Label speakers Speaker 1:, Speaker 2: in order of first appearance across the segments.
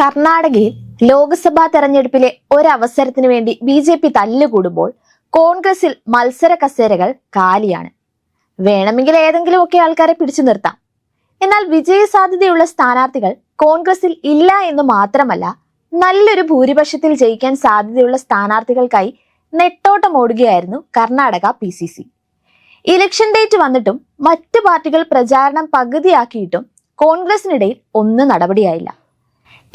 Speaker 1: കർണാടകയിൽ ലോക്സഭാ തെരഞ്ഞെടുപ്പിലെ ഒരവസരത്തിന് വേണ്ടി ബി ജെ പി തല്ലുകൂടുമ്പോൾ കോൺഗ്രസിൽ മത്സര കസേരകൾ കാലിയാണ്. വേണമെങ്കിൽ ഏതെങ്കിലുമൊക്കെ ആൾക്കാരെ പിടിച്ചു നിർത്താം. എന്നാൽ വിജയസാധ്യതയുള്ള സ്ഥാനാർത്ഥികൾ കോൺഗ്രസിൽ ഇല്ല എന്ന് മാത്രമല്ല നല്ലൊരു ഭൂരിപക്ഷത്തിൽ ജയിക്കാൻ സാധ്യതയുള്ള സ്ഥാനാർത്ഥികൾക്കായി നെട്ടോട്ടം ഓടുകയായിരുന്നു Karnataka P C C. Election date വന്നിട്ടും മറ്റു പാർട്ടികൾ പ്രചാരണം പകുതിയാക്കിയിട്ടും കോൺഗ്രസിനിടയിൽ ഒന്നും നടപടിയായില്ല.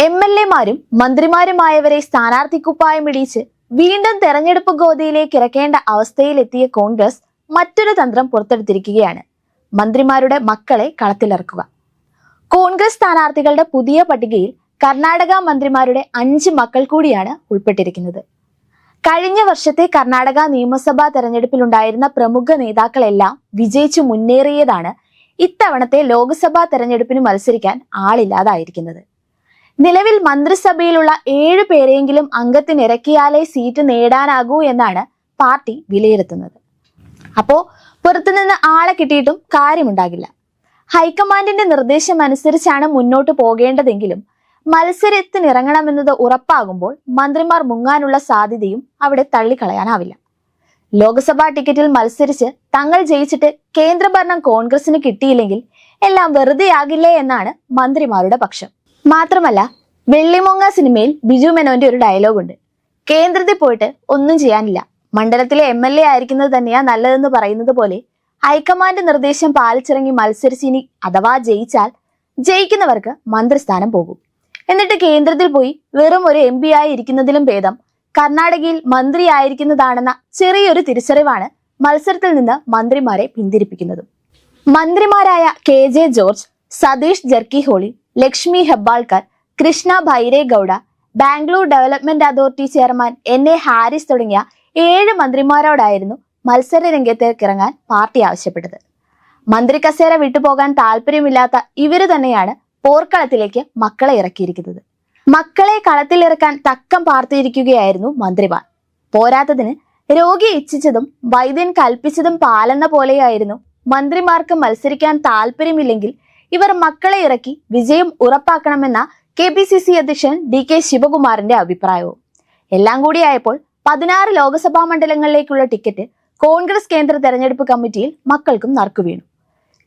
Speaker 1: എം എൽ എമാരും മന്ത്രിമാരുമായവരെ സ്ഥാനാർത്ഥി കുപ്പായം ഇടിയിച്ച് വീണ്ടും തെരഞ്ഞെടുപ്പ് ഗോതിയിലേക്ക് ഇറക്കേണ്ട അവസ്ഥയിലെത്തിയ കോൺഗ്രസ് മറ്റൊരു തന്ത്രം പുറത്തെടുത്തിരിക്കുകയാണ്. മന്ത്രിമാരുടെ മക്കളെ കളത്തിലിറക്കുക. കോൺഗ്രസ് സ്ഥാനാർത്ഥികളുടെ പുതിയ പട്ടികയിൽ കർണാടക മന്ത്രിമാരുടെ അഞ്ച് മക്കൾ കൂടിയാണ് ഉൾപ്പെട്ടിരിക്കുന്നത്. കഴിഞ്ഞ വർഷത്തെ കർണാടക നിയമസഭാ തെരഞ്ഞെടുപ്പിലുണ്ടായിരുന്ന പ്രമുഖ നേതാക്കളെല്ലാം വിജയിച്ചു മുന്നേറിയതാണ് ഇത്തവണത്തെ ലോക്സഭാ തെരഞ്ഞെടുപ്പിന് മത്സരിക്കാൻ ആളില്ലാതായിരിക്കുന്നത്. നിലവിൽ മന്ത്രിസഭയിലുള്ള ഏഴ് പേരെങ്കിലും അംഗത്തിനിറക്കിയാലേ സീറ്റ് നേടാനാകൂ എന്നാണ് പാർട്ടി വിലയിരുത്തുന്നത്. അപ്പോ പുറത്തുനിന്ന് ആളെ കിട്ടിയിട്ടും കാര്യമുണ്ടാകില്ല. ഹൈക്കമാൻഡിന്റെ നിർദ്ദേശം അനുസരിച്ചാണ് മുന്നോട്ട് പോകേണ്ടതെങ്കിലും മത്സരത്തിനിറങ്ങണമെന്നത് ഉറപ്പാകുമ്പോൾ മന്ത്രിമാർ മുങ്ങാനുള്ള സാധ്യതയും അവിടെ തള്ളിക്കളയാനാവില്ല. ലോക്സഭാ ടിക്കറ്റിൽ മത്സരിച്ച് തങ്ങൾ ജയിച്ചിട്ട് കേന്ദ്രഭരണം കോൺഗ്രസിന് കിട്ടിയില്ലെങ്കിൽ എല്ലാം വെറുതെയാകില്ലേ എന്നാണ് മന്ത്രിമാരുടെ പക്ഷം. മാത്രമല്ല വെള്ളിമൊങ്ങ സിനിമയിൽ ബിജു മേനോന്റെ ഒരു ഡയലോഗ് ഉണ്ട് കേന്ദ്രത്തിൽ പോയിട്ട് ഒന്നും ചെയ്യാനില്ല. മണ്ഡലത്തിലെ എം എൽ എ ആയിരിക്കുന്നത് തന്നെയാ നല്ലതെന്ന് പറയുന്നത് പോലെ ഹൈക്കമാൻഡ് നിർദ്ദേശം പാലിച്ചിറങ്ങി മത്സരിച്ച് ഇനി അഥവാ ജയിച്ചാൽ ജയിക്കുന്നവർക്ക് മന്ത്രിസ്ഥാനം പോകും. എന്നിട്ട് കേന്ദ്രത്തിൽ പോയി വെറും ഒരു എം പി ആയി ഇരിക്കുന്നതിലും ഭേദം കർണാടകയിൽ മന്ത്രിയായിരിക്കുന്നതാണെന്ന ചെറിയൊരു തിരിച്ചറിവാണ് മത്സരത്തിൽ നിന്ന് മന്ത്രിമാരെ പിന്തിരിപ്പിക്കുന്നതും. മന്ത്രിമാരായ K J George Satish Jarkiholi Lakshmi Hebbalkar Krishna Byregowda Bangalore development authority chairman N A Haris തുടങ്ങിയ ഏഴ് മന്ത്രിമാരോടായിരുന്നു മത്സര രംഗത്തേക്ക് ഇറങ്ങാൻ പാർട്ടി ആവശ്യപ്പെട്ടത്. മന്ത്രി കസേര വിട്ടുപോകാൻ താല്പര്യമില്ലാത്ത ഇവർ തന്നെയാണ് പോർക്കളത്തിലേക്ക് മക്കളെ ഇറക്കിയിരിക്കുന്നത്. മക്കളെ കളത്തിലിറക്കാൻ തക്കം പാർത്തിയിരിക്കുകയായിരുന്നു മന്ത്രിമാർ. പോരാത്തതിന് രോഗി ഇച്ഛിച്ചതും വൈദ്യൻ കൽപ്പിച്ചതും പാലെന്ന പോലെയായിരുന്നു മന്ത്രിമാർക്ക് മത്സരിക്കാൻ താല്പര്യമില്ലെങ്കിൽ ഇവർ മക്കളെ ഇറക്കി വിജയം ഉറപ്പാക്കണമെന്ന കെ പി സി സി അധ്യക്ഷൻ ഡി കെ ശിവകുമാറിന്റെ അഭിപ്രായവും. എല്ലാം കൂടിയായപ്പോൾ പതിനാറ് ലോക്സഭാ മണ്ഡലങ്ങളിലേക്കുള്ള ടിക്കറ്റ് കോൺഗ്രസ് കേന്ദ്ര തെരഞ്ഞെടുപ്പ് കമ്മിറ്റിയിൽ മക്കൾക്കും നറുക്കു വീണു.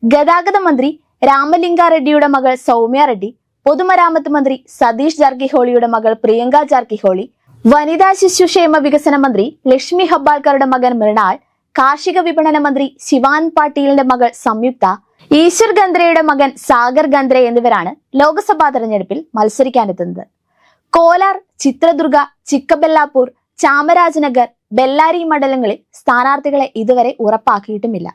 Speaker 1: ഗതാഗത മന്ത്രി രാമലിംഗ റെഡ്ഡിയുടെ മകൾ സൗമ്യ റെഡ്ഡി പൊതുമരാമത്ത് മന്ത്രി സതീഷ് ജാർക്കിഹോളിയുടെ മകൾ പ്രിയങ്ക ജാർക്കിഹോളി വനിതാ ശിശുക്ഷേമ വികസന മന്ത്രി ലക്ഷ്മി ഹബ്ബാൾക്കറുടെ മകൻ മൃണാൾ കാർഷിക വിപണന മന്ത്രി ശിവാൻ പാട്ടീലിന്റെ മകൾ സംയുക്ത ഈശ്വർ ഗന്ദ്രയുടെ മകൻ സാഗർ ഗന്ദ്ര എന്നിവരാണ് ലോക്സഭാ തെരഞ്ഞെടുപ്പിൽ മത്സരിക്കാനെത്തുന്നത്. കോലാർ ചിത്രദുർഗ ചിക്കബെല്ലാപൂർ ചാമരാജനഗർ ബെല്ലാരി മണ്ഡലങ്ങളിൽ സ്ഥാനാർത്ഥികളെ ഇതുവരെ ഉറപ്പാക്കിയിട്ടുമില്ല.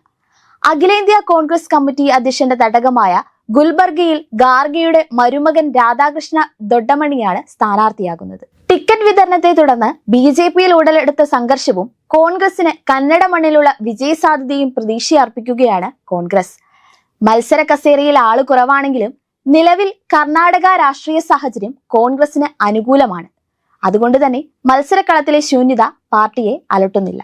Speaker 1: അഖിലേന്ത്യാ കോൺഗ്രസ് കമ്മിറ്റി അധ്യക്ഷന്റെ തടകമായ ഗുൽബർഗയിൽ ഗാർഗയുടെ മരുമകൻ രാധാകൃഷ്ണ ദൊഡ്ഡമണിയാണ് സ്ഥാനാർത്ഥിയാകുന്നത്. ടിക്കറ്റ് വിതരണത്തെ തുടർന്ന് ബി ജെ പിയിൽ ഉടലെടുത്ത സംഘർഷവും കോൺഗ്രസിന് കന്നഡ മണ്ണിലുള്ള വിജയസാധ്യതയും പ്രതീക്ഷയർപ്പിക്കുകയാണ് കോൺഗ്രസ്. മത്സര കസേരയിൽ ആൾ കുറവാണെങ്കിലും നിലവിൽ കർണാടക രാഷ്ട്രീയ സാഹചര്യം കോൺഗ്രസിന് അനുകൂലമാണ്. അതുകൊണ്ട് തന്നെ മത്സരക്കളത്തിലെ ശൂന്യത പാർട്ടിയെ അലട്ടുന്നില്ല.